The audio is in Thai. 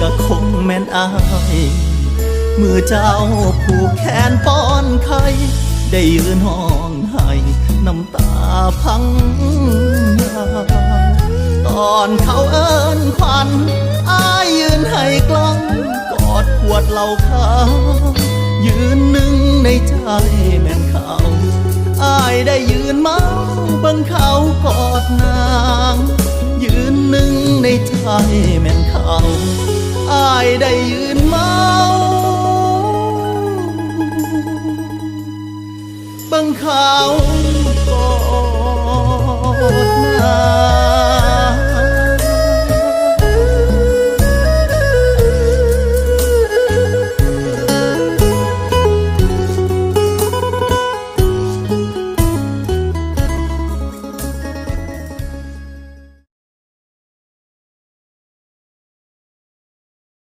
ก็คงแม่นอายเมื่อเจ้าผูกแขนป้อนไข่ได้ยืนห้องให้น้ำตาพังยาตอนเขาเอิ้นควันอายยืนให้กล้องกอดขวดเหล้าขาวยืนหนึ่งในใจแม่นเขาอายได้ยืนเมาบิ่งเขากอดนางยืนหนา ในใจแม่นเขาอายได้ยืนเมาบังเขาต่อ